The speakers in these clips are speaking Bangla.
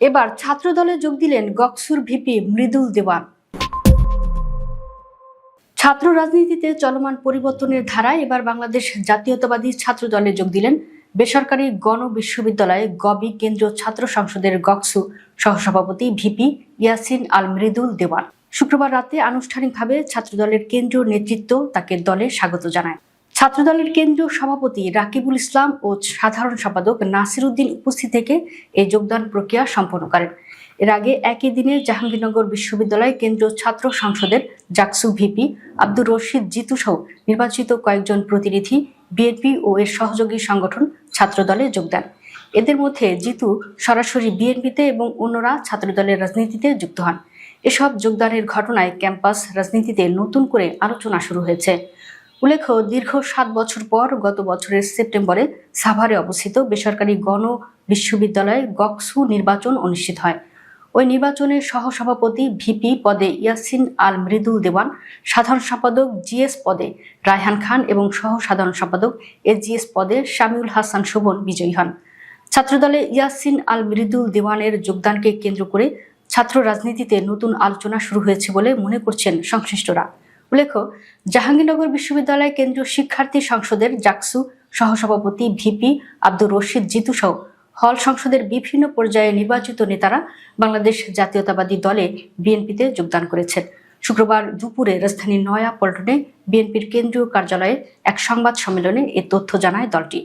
এবার ছাত্রদলে যোগ দিলেন গকসুর ভিপি মৃদুল দেওয়ান। ছাত্র রাজনীতিতে চলমান পরিবর্তনের ধারায় এবার বাংলাদেশ জাতীয়তাবাদী ছাত্র দলে যোগ দিলেন বেসরকারি গণ বিশ্ববিদ্যালয়ে গবি কেন্দ্রীয় ছাত্র সংসদের গকসু সহসভাপতি ভিপি ইয়াসিন আল মৃদুল দেওয়ান। শুক্রবার রাতে আনুষ্ঠানিকভাবে ছাত্রদলের কেন্দ্রীয় নেতৃত্ব তাকে দলে স্বাগত জানায়। ছাত্রদলের কেন্দ্রীয় সভাপতি রাকিবুল ইসলাম ও সাধারণ সম্পাদক নাসির উদ্দিন উপস্থিত থেকে এই যোগদান প্রক্রিয়া সম্পন্ন করেন। এর আগে একই দিনে জাহাঙ্গীরনগর বিশ্ববিদ্যালয় কেন্দ্রীয় ছাত্র সংসদের জাকসু ভিপি আব্দুর রশিদ জিতু সহ নির্বাচিত কয়েকজন প্রতিনিধি, বিএনপি ও এর সহযোগী সংগঠন ছাত্রদলে যোগদান এদের মধ্যে জিতু সরাসরি বিএনপিতে এবং অন্যরা ছাত্রদলের রাজনীতিতে যুক্ত হন। এসব যোগদানের ঘটনায় ক্যাম্পাস রাজনীতিতে নতুন করে আলোচনা শুরু হয়েছে। উল্লেখ্য, দীর্ঘ সাত বছর পর গত বছরের সেপ্টেম্বরে সাভারে অবস্থিত বেসরকারি গণ বিশ্ববিদ্যালয়ে গকসু নির্বাচন অনুষ্ঠিত হয়। ওই নির্বাচনে সহসভাপতি ভিপি পদে ইয়াসিন আল মৃদুল দেওয়ান, সাধারণ সম্পাদক জিএস পদে রায়হান খান এবং সহ সাধারণ সম্পাদক এজিএস পদে শামিউল হাসান শোভন বিজয়ী হন। ছাত্রদলে ইয়াসিন আল মৃদুল দেওয়ানের যোগদানকে কেন্দ্র করে ছাত্র রাজনীতিতে নতুন আলোচনা শুরু হয়েছে বলে মনে করছেন সংশ্লিষ্টরা। উল্লেখ্য, জাহাঙ্গীরনগর বিশ্ববিদ্যালয় কেন্দ্রীয় শিক্ষার্থী সংসদের জাকসু সহসভাপতি ভিপি আব্দুর রশিদ জিতু সহ হল সংসদের বিভিন্ন পর্যায়ে নির্বাচিত নেতারা বাংলাদেশ জাতীয়তাবাদী দলে বিএনপিতে যোগদান করেছেন। শুক্রবার দুপুরে রাজধানীর নয়া পল্টনে বিএনপির কেন্দ্রীয় কার্যালয়ে এক সংবাদ সম্মেলনে এ তথ্য জানায় দলটি।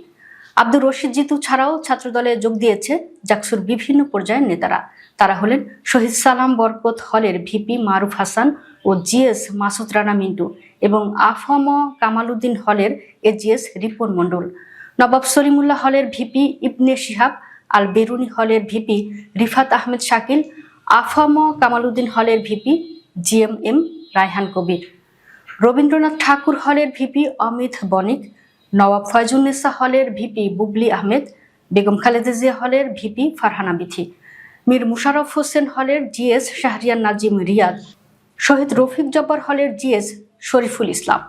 আব্দুর রশিদ জিতু ছাড়াও ছাত্রদলে যোগ দিয়েছে জাকসুর বিভিন্ন পর্যায়ের নেতারা। তারা হলেন শহীদ সালাম বরকত হলের ভিপি মারুফ হাসান ও জিএস মাসুদ রানা মিন্টু এবং আফম কামাল উদ্দিন হলের এজিএস রিপন মণ্ডল। নবাব সলিমুল্লাহ হলের ভিপি ইবনে শিহাব আল বেরুনি হলের ভিপি রিফাত আহমেদ শাকিল, আফম কামালউদ্দিন হলের ভিপি জিএমএম রায়হান কবির। রবীন্দ্রনাথ ঠাকুর হলের ভিপি অমিত বণিক নবাব ফয়জুন্নেসা হলের ভিপি বুবলি আহমেদ, বেগম খালেদা জিয়া হলের ভিপি ফারহানা বিথি, মীর মুশারফ হোসেন হলের জিএস শাহরিয়ার নাজিম রিয়াদ, শহীদ রফিক জব্বার হলের জিএস শরীফুল ইসলাম।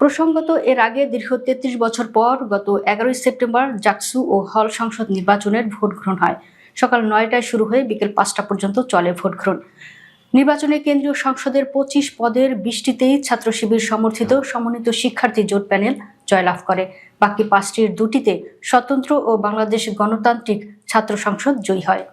প্রসঙ্গত, এর আগে দীর্ঘ তেত্রিশ বছর পর গত এগারোই সেপ্টেম্বর জাকসু ও হল সংসদ নির্বাচনের ভোট গ্রহণ হয়। সকাল নয়টায় শুরু হয়ে বিকেল পাঁচটা পর্যন্ত চলে ভোট গ্রহণ। নির্বাচনে কেন্দ্রীয় সংসদের পঁচিশ পদের বৃষ্টিতেই ছাত্র শিবির সমর্থিত সমন্বিত শিক্ষার্থী জোট প্যানেল জয়লাভ করে। বাকি পাঁচটির দুটিতে স্বতন্ত্র ও বাংলাদেশ গণতান্ত্রিক ছাত্র সংসদ জয়ী হয়।